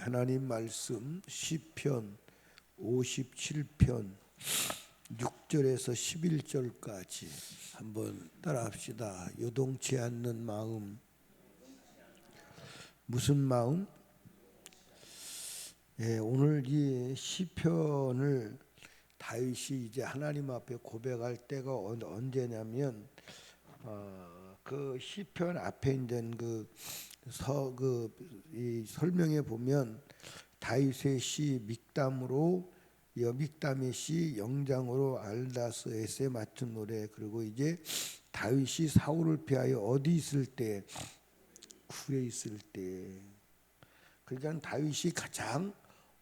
하나님 말씀 시편 57편 6절에서 11절까지 한번 따라합시다. 요동치 않는 마음. 무슨 마음? 예, 오늘 이 시편을 다윗이 이제 하나님 앞에 고백할 때가 언- 언제냐면 어, 그 시편 앞에 있는 그 서그이 설명에 보면 다윗의 시 믹담으로 여 믹담의 시 영장으로 알다스에세 맞춘 노래 그리고 이제 다윗이 사울을 피하여 어디 있을 때 굴에 있을 때 그러니까 다윗이 가장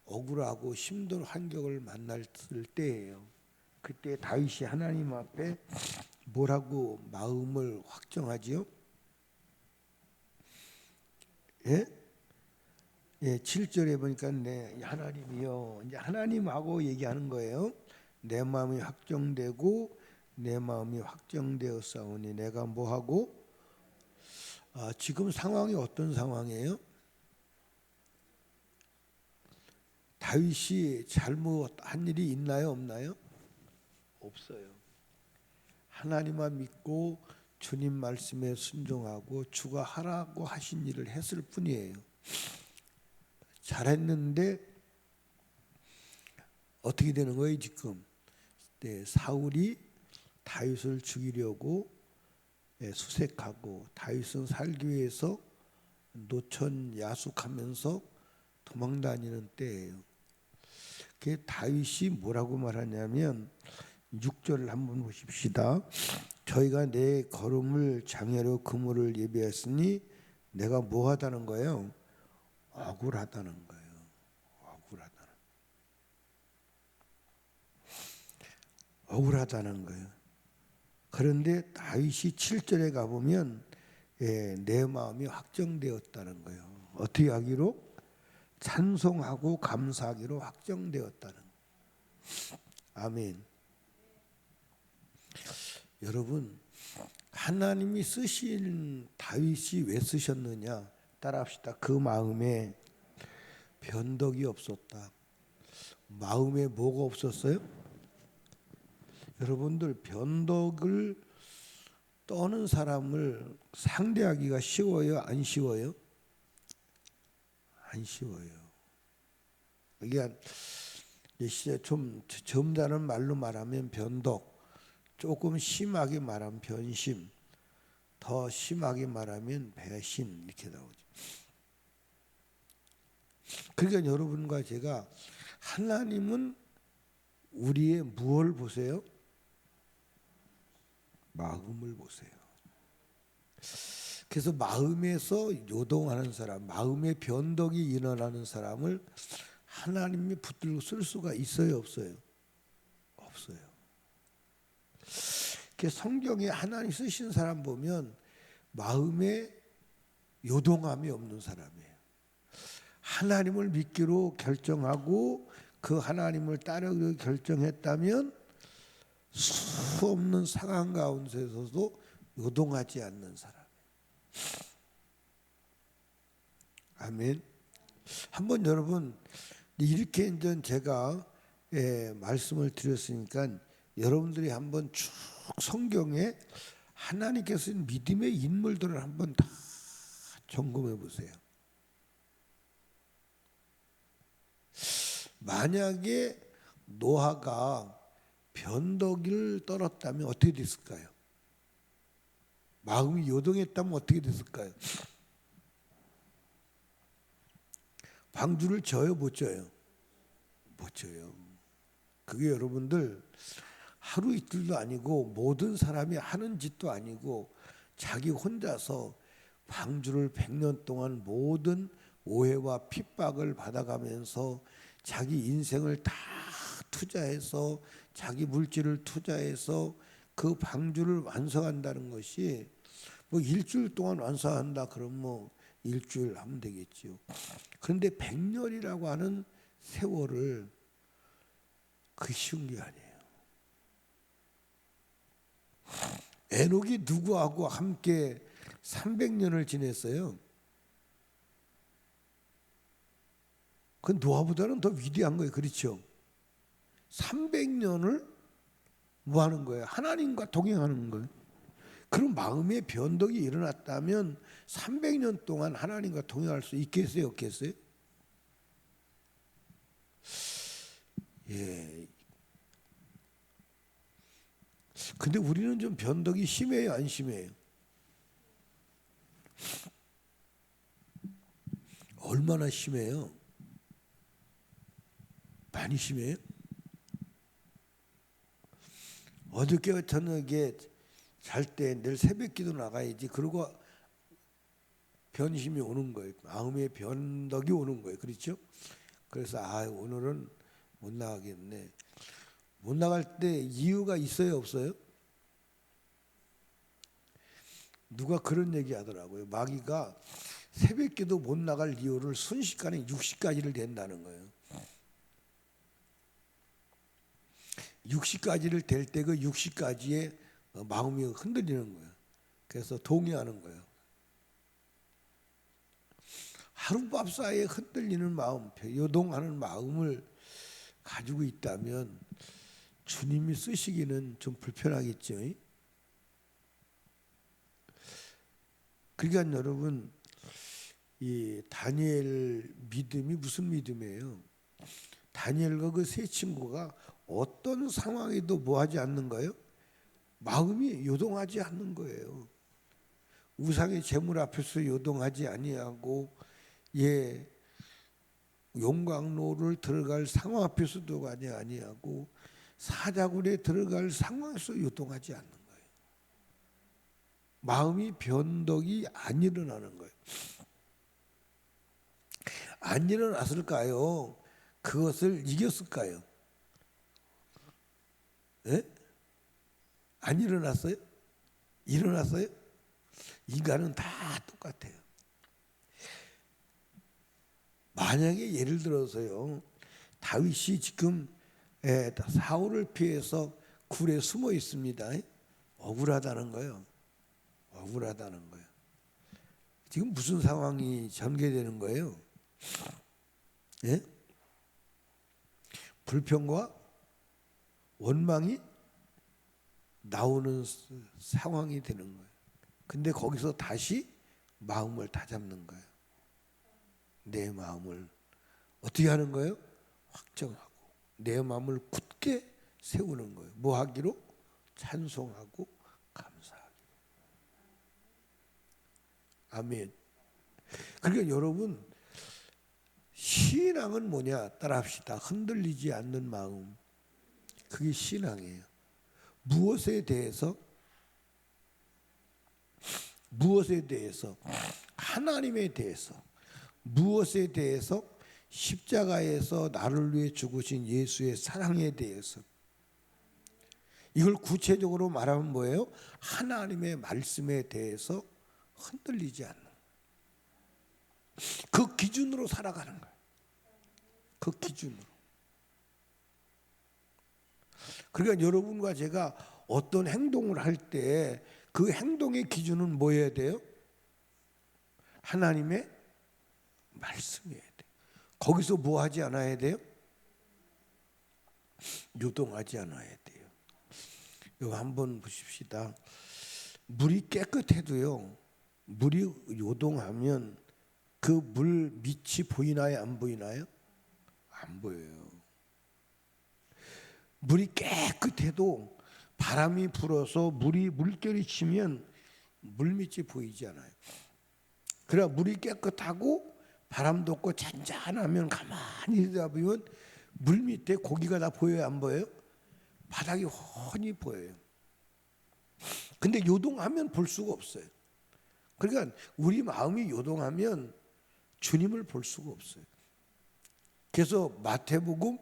억울하고 힘든 환경을 만났을 때예요. 그때 다윗이 하나님 앞에 뭐라고 마음을 확정하지요? 예? 예, 7절에 보니까 네, 하나님이요. 이제 하나님하고 얘기하는 거예요. 내 마음이 확정되고 내 마음이 확정되었사오니 내가 뭐 하고 아, 지금 상황이 어떤 상황이에요? 다윗이 잘못한 일이 있나요, 없나요? 없어요. 하나님만 믿고 주님 말씀에 순종하고 주가 하라고 하신 일을 했을 뿐이에요. 잘했는데 어떻게 되는 거예요 지금? 네, 사울이 다윗을 죽이려고 예, 수색하고 다윗은 살기 위해서 노천 야숙하면서 도망다니는 때예요. 그 다윗이 뭐라고 말하냐면 6절을 한번 보십시다. 저희가 내 걸음을 장애로 그물을 예비했으니 내가 뭐 하다는 거예요? 억울하다는 거예요. 억울하다는. 억울하다는 거예요. 그런데 다윗이 7절에 가보면 예, 내 마음이 확정되었다는 거예요. 어떻게 하기로? 찬송하고 감사하기로 확정되었다는 거예요. 아멘. 여러분 하나님이 쓰신 다윗이 왜 쓰셨느냐 따라합시다. 그 마음에 변덕이 없었다. 마음에 뭐가 없었어요? 여러분들 변덕을 떠는 사람을 상대하기가 쉬워요? 안 쉬워요? 안 쉬워요. 이제 좀 점잖은 말로 말하면 변덕, 조금 심하게 말하면 변심, 더 심하게 말하면 배신 이렇게 나오죠. 그러니까 여러분과 제가 하나님은 우리의 무엇을 보세요? 마음을 보세요. 그래서 마음에서 요동하는 사람, 마음의 변덕이 일어나는 사람을 하나님이 붙들고 쓸 수가 있어요, 없어요? 없어요. 그 성경에 하나님 쓰신 사람 보면 마음에 요동함이 없는 사람이에요. 하나님을 믿기로 결정하고 그 하나님을 따르기로 결정했다면 수 없는 상황 가운데서도 요동하지 않는 사람. 아멘. 한번 여러분 이렇게 이제 제가 예, 말씀을 드렸으니까 여러분들이 한번 쭉 성경에 하나님께서 쓴 믿음의 인물들을 한번 다 점검해 보세요. 만약에 노아가 변덕을 떨었다면 어떻게 됐을까요? 마음이 요동했다면 어떻게 됐을까요? 방주를 져요, 못 져요? 못 져요. 그게 여러분들 하루 이틀도 아니고 모든 사람이 하는 짓도 아니고 자기 혼자서 방주를 100년 동안 모든 오해와 핍박을 받아가면서 자기 인생을 다 투자해서 자기 물질을 투자해서 그 방주를 완성한다는 것이 뭐 일주일 동안 완성한다 그러면 뭐 일주일 하면 되겠지요. 그런데 백년이라고 하는 세월을 그 쉬운 게 아니에요. 에녹이 누구하고 함께 300년을 지냈어요? 그 노아보다는 더 위대한 거예요. 그렇죠? 300년을 뭐 하는 거예요? 하나님과 동행하는 거예요. 그런 마음의 변덕이 일어났다면 300년 동안 하나님과 동행할 수 있겠어요, 없겠어요? 예. 근데 우리는 좀 변덕이 심해요, 안 심해요? 얼마나 심해요? 많이 심해요? 어저께 저녁에 잘 때 내일 새벽 기도 나가야지. 그러고 변심이 오는 거예요. 마음의 변덕이 오는 거예요. 그렇죠? 그래서 아 오늘은 못 나가겠네. 못 나갈 때 이유가 있어요, 없어요? 누가 그런 얘기 하더라고요. 마귀가 새벽 기도 못 나갈 이유를 순식간에 60가지를 댄다는 거예요. 60가지를 될때그 60가지의 마음이 흔들리는 거예요. 그래서 동의하는 거예요. 하룻밤 사이에 흔들리는 마음, 요동하는 마음을 가지고 있다면 주님이 쓰시기는 좀 불편하겠죠. 그러니까 여러분 이 다니엘 믿음이 무슨 믿음이에요? 다니엘과 그 세 친구가 어떤 상황에도 뭐 하지 않는 거예요? 마음이 요동하지 않는 거예요. 우상의 재물 앞에서 요동하지 아니하고 예 용광로를 들어갈 상황 앞에서도 가지 아니하고 사자굴에 들어갈 상황에서 요동하지 않는 거예요. 마음이 변덕이 안 일어나는 거예요. 안 일어났을까요? 그것을 이겼을까요? 예? 안 일어났어요? 일어났어요? 인간은 다 똑같아요. 만약에 예를 들어서요, 다윗이 지금 예, 사울을 피해서 굴에 숨어 있습니다. 억울하다는 거예요. 억울하다는 거예요. 지금 무슨 상황이 전개되는 거예요? 예? 불평과 원망이 나오는 상황이 되는 거예요. 근데 거기서 다시 마음을 다잡는 거예요. 내 마음을 어떻게 하는 거예요? 확정하고 내 마음을 굳게 세우는 거예요. 뭐 하기로? 찬송하고 감사하기로. 아멘. 그러니까 여러분 신앙은 뭐냐? 따라합시다. 흔들리지 않는 마음. 그게 신앙이에요. 무엇에 대해서? 무엇에 대해서? 하나님에 대해서. 무엇에 대해서? 십자가에서 나를 위해 죽으신 예수의 사랑에 대해서. 이걸 구체적으로 말하면 뭐예요? 하나님의 말씀에 대해서 흔들리지 않는. 그 기준으로 살아가는 거예요. 그 기준으로. 그러니까 여러분과 제가 어떤 행동을 할 때 그 행동의 기준은 뭐여야 돼요? 하나님의 말씀이어야 돼. 거기서 뭐 하지 않아야 돼요? 요동하지 않아야 돼요. 이거 한번 보십시다. 물이 깨끗해도요. 물이 요동하면 그 물 밑이 보이나요? 안 보이나요? 안 보여요. 물이 깨끗해도 바람이 불어서 물이 물결이 치면 물밑이 보이지 않아요. 그래 물이 깨끗하고 바람도 없고 잔잔하면 가만히 있다 보면 물 밑에 고기가 다 보여요, 안 보여요? 바닥이 훤히 보여요. 근데 요동하면 볼 수가 없어요. 그러니까 우리 마음이 요동하면 주님을 볼 수가 없어요. 그래서 마태복음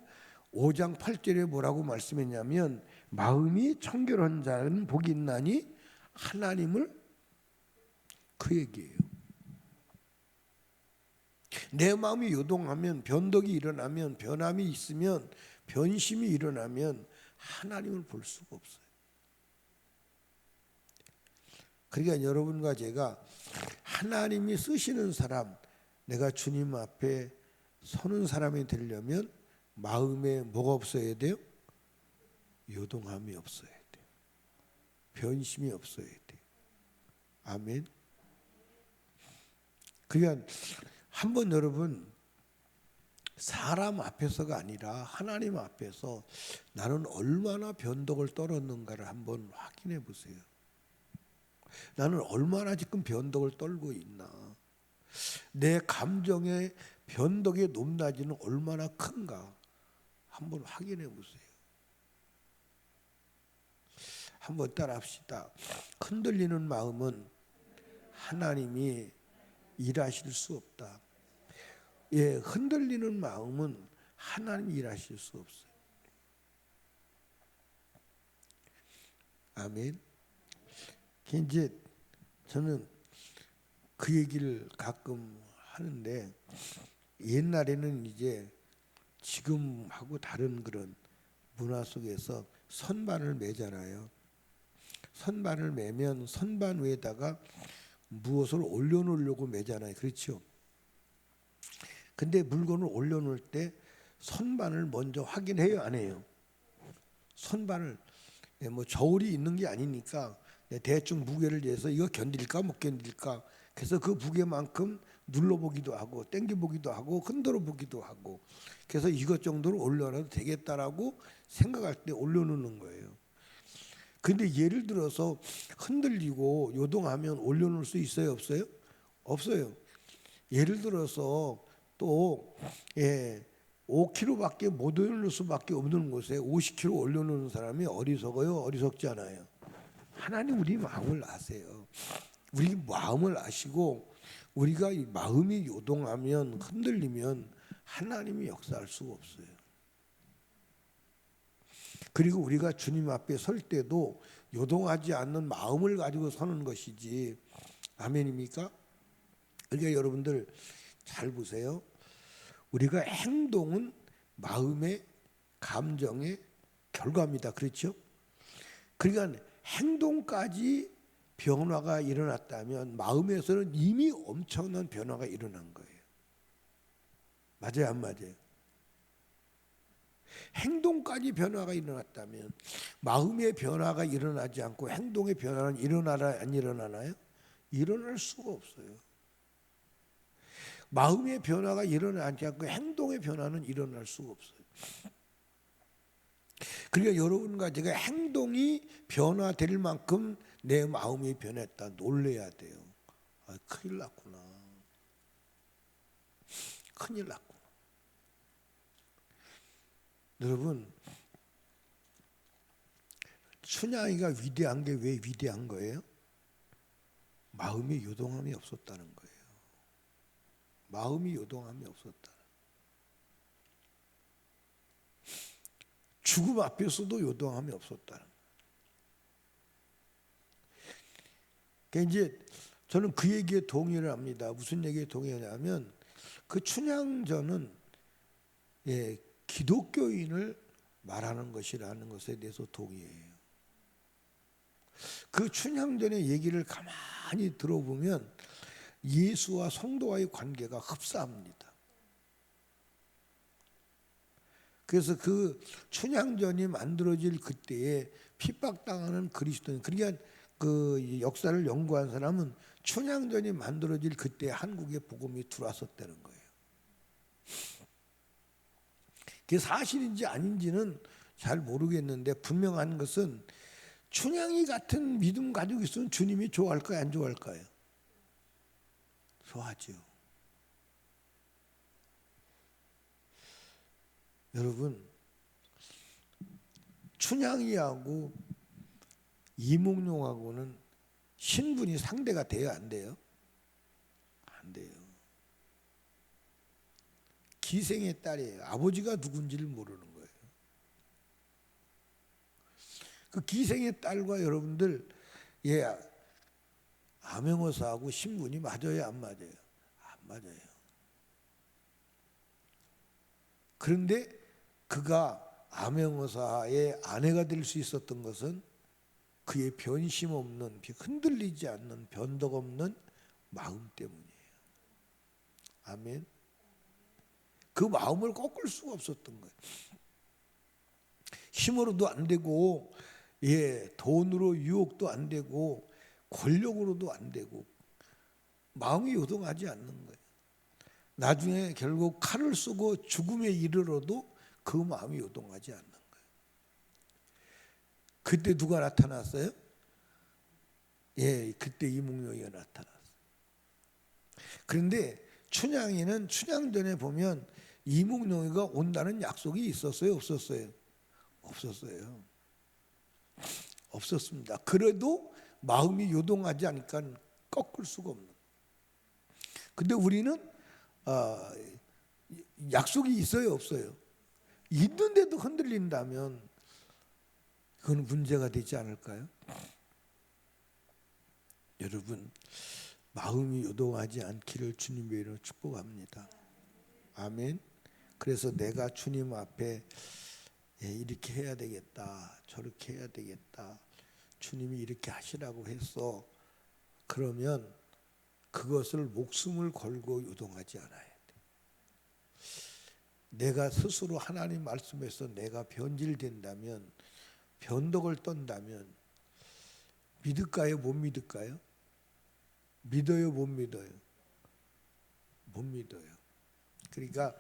5장 8절에 뭐라고 말씀했냐면 마음이 청결한 자는 복이 있나니 하나님을 그 얘기예요. 내 마음이 요동하면 변덕이 일어나면 변함이 있으면 변심이 일어나면 하나님을 볼 수가 없어요. 그러니까 여러분과 제가 하나님이 쓰시는 사람 내가 주님 앞에 서는 사람이 되려면 마음에 뭐가 없어야 돼요? 요동함이 없어야 돼요. 변심이 없어야 돼요. 아멘. 그러니까 한번 여러분 사람 앞에서가 아니라 하나님 앞에서 나는 얼마나 변덕을 떨었는가를 한번 확인해 보세요. 나는 얼마나 지금 변덕을 떨고 있나. 내 감정의 변덕의 높낮이는 얼마나 큰가 한번 확인해 보세요. 한번 따라합시다. 흔들리는 마음은 하나님이 일하실 수 없다. 예, 흔들리는 마음은 하나님이 일하실 수 없어요. 아멘. 이제 저는 그 얘기를 가끔 하는데 옛날에는 이제 지금하고 다른 그런 문화 속에서 선반을 매잖아요. 선반을 매면 선반 위에다가 무엇을 올려놓으려고 매잖아요. 그렇죠? 근데 물건을 올려놓을 때 선반을 먼저 확인해요, 안 해요? 선반을 예, 뭐 저울이 있는 게 아니니까 네, 대충 무게를 재서 이거 견딜까 못 견딜까 그래서 그 무게만큼 눌러보기도 하고 땡겨보기도 하고 흔들어 보기도 하고 그래서 이것 정도로 올려놔도 되겠다라고 생각할 때 올려놓는 거예요. 근데 예를 들어서 흔들리고 요동하면 올려놓을 수 있어요 없어요? 없어요. 예를 들어서 또 예, 5kg밖에 못 올릴 수밖에 없는 곳에 50kg 올려놓는 사람이 어리석어요, 어리석지 않아요. 하나님 우리 마음을 아세요. 우리 마음을 아시고 우리가 이 마음이 요동하면 흔들리면 하나님이 역사할 수가 없어요. 그리고 우리가 주님 앞에 설 때도 요동하지 않는 마음을 가지고 서는 것이지 아멘입니까? 그러니까 여러분들 잘 보세요. 우리가 행동은 마음의 감정의 결과입니다. 그렇죠? 그러니까 행동까지 변화가 일어났다면 마음에서는 이미 엄청난 변화가 일어난 거예요. 맞아요, 안 맞아요? 행동까지 변화가 일어났다면 마음의 변화가 일어나지 않고 행동의 변화는 일어나나 안 일어나나요? 일어날 수가 없어요. 마음의 변화가 일어나지 않고 행동의 변화는 일어날 수가 없어요. 그러니까 여러분과 제가 행동이 변화될 만큼 내 마음이 변했다 놀래야 돼요. 아, 큰일 났구나. 큰일 났구나. 여러분 춘향이가 위대한 게 왜 위대한 거예요? 마음의 요동함이 없었다는 거예요. 마음이 요동함이 없었다. 죽음 앞에서도 요동함이 없었다. 그러니까 이제 저는 그 얘기에 동의를 합니다. 무슨 얘기에 동의하냐면 그 춘향전은 예, 기독교인을 말하는 것이라는 것에 대해서 동의해요. 그 춘향전의 얘기를 가만히 들어보면 예수와 성도와의 관계가 흡사합니다. 그래서 그 춘향전이 만들어질 그때에 핍박당하는 그리스도인 그러니까 그 역사를 연구한 사람은 춘향전이 만들어질 그때 한국에 복음이 들어왔었다는 거예요. 그게 사실인지 아닌지는 잘 모르겠는데 분명한 것은 춘향이 같은 믿음 가지고 있으면 주님이 좋아할까요, 안 좋아할까요? 좋아하죠. 여러분 춘향이하고 이몽룡하고는 신분이 상대가 돼요, 안 돼요? 안 돼요. 기생의 딸이에요. 아버지가 누군지를 모르는 거예요. 그 기생의 딸과 여러분들 예 암행어사하고 신분이 맞아요, 안 맞아요? 안 맞아요. 그런데 그가 암행어사의 아내가 될 수 있었던 것은 그의 변심 없는 흔들리지 않는 변덕 없는 마음 때문이에요. 아멘. 그 마음을 꺾을 수가 없었던 거예요. 힘으로도 안 되고 예, 돈으로 유혹도 안 되고 권력으로도 안 되고 마음이 요동하지 않는 거예요. 나중에 결국 칼을 쓰고 죽음에 이르러도 그 마음이 요동하지 않는 거예요. 그때 누가 나타났어요? 예, 그때 이몽룡이가 나타났어요. 그런데 춘향이는 춘향전에 보면 이몽룡이가 온다는 약속이 있었어요, 없었어요? 없었어요. 없었습니다. 그래도 마음이 요동하지 않으니까 꺾을 수가 없는. 근데 우리는 아, 약속이 있어요, 없어요? 있는데도 흔들린다면 그건 문제가 되지 않을까요? 여러분 마음이 요동하지 않기를 주님의 이름으로 축복합니다. 아멘. 그래서 내가 주님 앞에 예, 이렇게 해야 되겠다, 저렇게 해야 되겠다. 주님이 이렇게 하시라고 했어. 그러면 그것을 목숨을 걸고 요동하지 않아야 돼. 내가 스스로 하나님 말씀에서 내가 변질된다면, 변덕을 떤다면 믿을까요? 못 믿을까요? 믿어요, 못 믿어요? 못 믿어요. 그러니까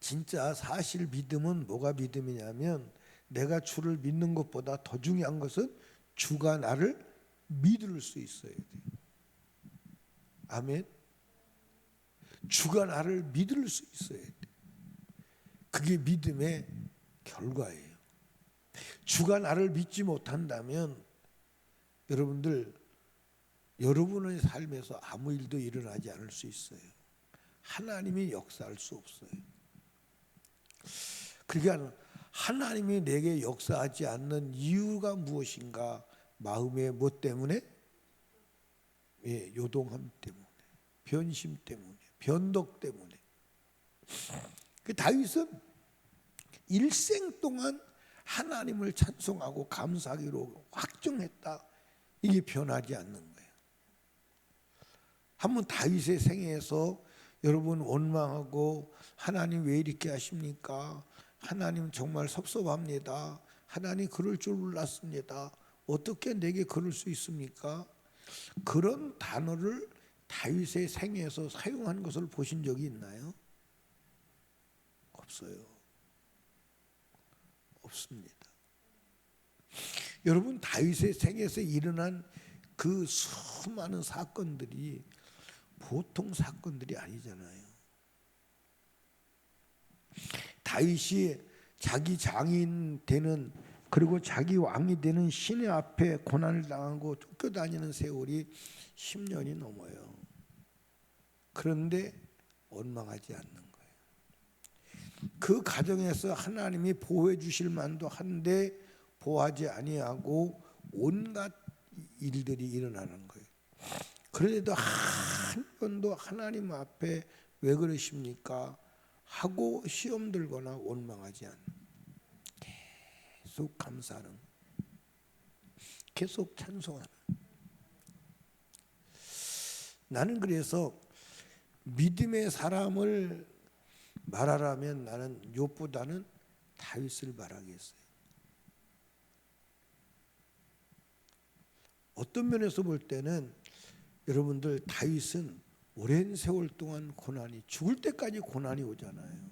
진짜 사실 믿음은 뭐가 믿음이냐면 내가 주를 믿는 것보다 더 중요한 것은 주가 나를 믿을 수 있어야 돼. 아멘. 주가 나를 믿을 수 있어야 돼. 그게 믿음의 결과예요. 주가 나를 믿지 못한다면 여러분들 여러분의 삶에서 아무 일도 일어나지 않을 수 있어요. 하나님이 역사할 수 없어요. 그러니까 하나님이 내게 역사하지 않는 이유가 무엇인가? 마음의 뭐 때문에? 예, 요동함 때문에, 변심 때문에, 변덕 때문에. 그 다윗은 일생 동안 하나님을 찬송하고 감사하기로 확정했다. 이게 변하지 않는 거예요. 한번 다윗의 생애에서 여러분 원망하고 하나님 왜 이렇게 하십니까? 하나님 정말 섭섭합니다. 하나님 그럴 줄 몰랐습니다. 어떻게 내게 그럴 수 있습니까? 그런 단어를 다윗의 생애에서 사용한 것을 보신 적이 있나요? 없어요. 없습니다. 여러분 다윗의 생에서 일어난 그 수많은 사건들이 보통 사건들이 아니잖아요. 다윗이 자기 장인 되는 그리고 자기 왕이 되는 신의 앞에 고난을 당하고 쫓겨다니는 세월이 10년이 넘어요. 그런데 원망하지 않는 거예요. 그 가정에서 하나님이 보호해 주실 만도 한데 보호하지 아니하고 온갖 일들이 일어나는 거예요. 그래도 한 번도 하나님 앞에 왜 그러십니까? 하고 시험 들거나 원망하지 않는 계속 감사하는. 계속 찬송하는. 나는 그래서 믿음의 사람을 말하라면 나는 욥보다는 다윗을 말하겠어요. 어떤 면에서 볼 때는 여러분들 다윗은 오랜 세월 동안 고난이 죽을 때까지 고난이 오잖아요.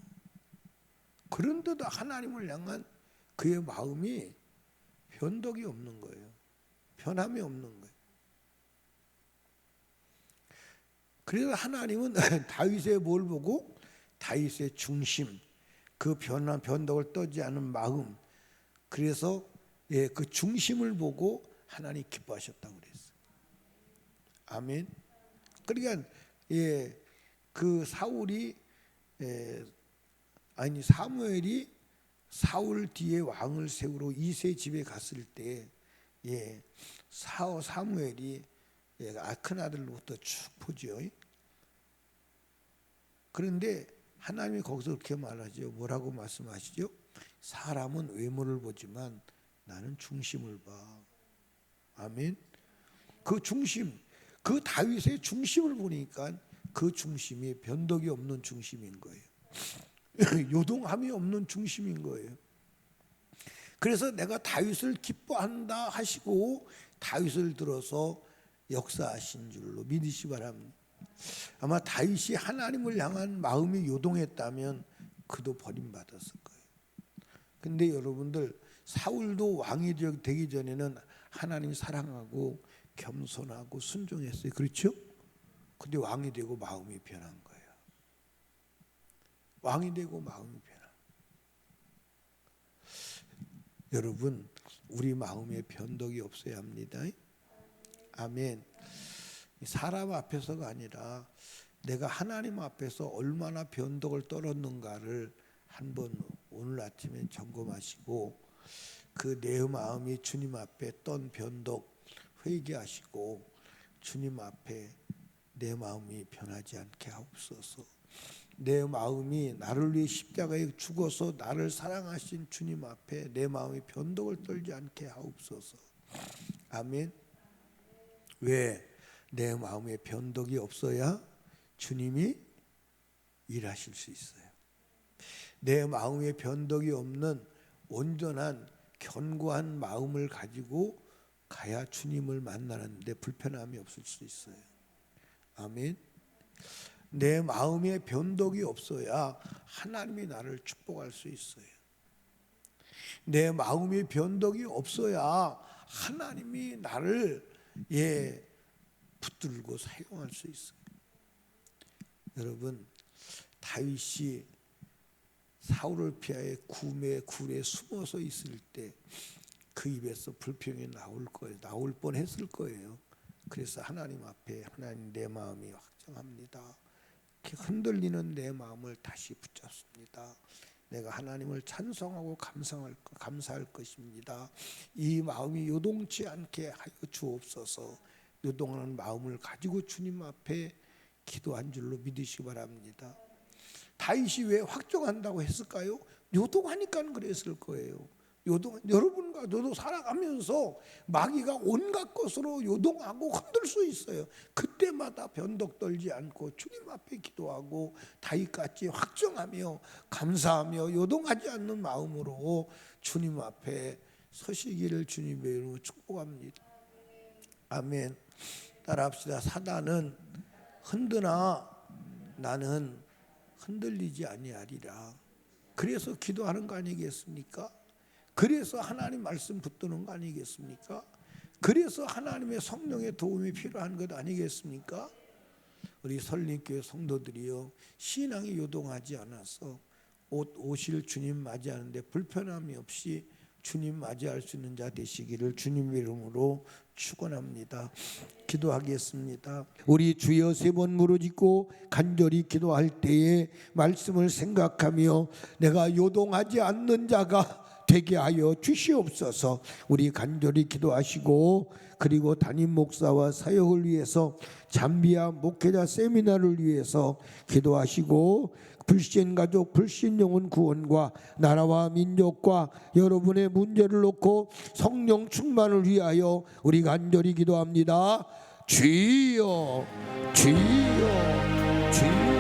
그런데도 하나님을 향한 그의 마음이 변덕이 없는 거예요. 변함이 없는 거예요. 그래서 하나님은 다윗의 뭘 보고 다윗의 중심, 그 변한 변덕을 떠지 않은 마음, 그래서 예, 그 중심을 보고 하나님 기뻐하셨다고 그랬어요. 아멘. 그러니까 예, 그 사울이 예, 아니 사무엘이 사울 뒤에 왕을 세우러 이세 집에 갔을 때 예, 사 사무엘이 예, 아큰 아들로부터 쭉 보죠. 그런데 하나님이 거기서 그렇게 말하죠. 뭐라고 말씀하시죠? 사람은 외모를 보지만 나는 중심을 봐. 아멘. 그 중심, 그 다윗의 중심을 보니까 그 중심이 변덕이 없는 중심인 거예요. 요동함이 없는 중심인 거예요. 그래서 내가 다윗을 기뻐한다 하시고 다윗을 들어서 역사하신 줄로 믿으시 바랍니다. 아마 다윗이 하나님을 향한 마음이 요동했다면 그도 버림받았을 거예요. 근데 여러분들 사울도 왕이 되기 전에는 하나님 사랑하고 겸손하고 순종했어요. 그렇죠? 근데 왕이 되고 마음이 변한 거예요. 왕이 되고 마음이 변한. 여러분, 우리 마음에 변덕이 없어야 합니다. 아멘. 사람 앞에서가 아니라 내가 하나님 앞에서 얼마나 변덕을 떨었는가를 한번 오늘 아침에 점검하시고 그 내 마음이 주님 앞에 떤 변덕 회개하시고 주님 앞에 내 마음이 변하지 않게 하옵소서. 내 마음이 나를 위해 십자가에 죽어서 나를 사랑하신 주님 앞에 내 마음이 변덕을 떨지 않게 하옵소서. 아멘. 왜? 내 마음에 변덕이 없어야 주님이 일하실 수 있어요. 내 마음에 변덕이 없는 온전한 견고한 마음을 가지고 가야 주님을 만나는데 불편함이 없을 수 있어요. 아멘. 내 마음에 변덕이 없어야 하나님이 나를 축복할 수 있어요. 내 마음에 변덕이 없어야 하나님이 나를 예 붙들고 사용할 수 있어요. 여러분 다윗이 사울을 피하여 구매 굴에 숨어서 있을 때 그 입에서 불평이 나올 거예요. 나올 뻔했을 거예요. 그래서 하나님 앞에 하나님 내 마음이 확정합니다. 이렇게 흔들리는 내 마음을 다시 붙잡습니다. 내가 하나님을 찬송하고 감상할 감사할 것입니다. 이 마음이 요동치 않게 하여 주옵소서. 요동하는 마음을 가지고 주님 앞에 기도한 줄로 믿으시기 바랍니다. 다윗이 왜 확정한다고 했을까요? 요동하니까 그랬을 거예요. 요동 여러분과 저도 살아가면서 마귀가 온갖 것으로 요동하고 흔들 수 있어요. 그때마다 변덕 떨지 않고 주님 앞에 기도하고 다윗같이 확정하며 감사하며 요동하지 않는 마음으로 주님 앞에 서시기를 주님의 이름으로 축복합니다. 아멘. 따라합시다. 사단은 흔드나 나는 흔들리지 아니하리라. 그래서 기도하는 거 아니겠습니까? 그래서 하나님 말씀 붙드는 거 아니겠습니까? 그래서 하나님의 성령의 도움이 필요한 것 아니겠습니까? 우리 설립교회 성도들이요 신앙이 요동하지 않아서 옷 오실 주님 맞이하는데 불편함이 없이 주님 맞이할 수 있는 자 되시기를 주님 이름으로 축원합니다. 기도하겠습니다. 우리 주여 세 번 무릎짓고 간절히 기도할 때에 말씀을 생각하며 내가 요동하지 않는 자가 되게 하여 주시옵소서. 우리 간절히 기도하시고 그리고 담임 목사와 사역을 위해서 잠비아 목회자 세미나를 위해서 기도하시고 불신 가족 불신 영혼 구원과 나라와 민족과 여러분의 문제를 놓고 성령 충만을 위하여 우리 간절히 기도합니다. 주여 주여 주여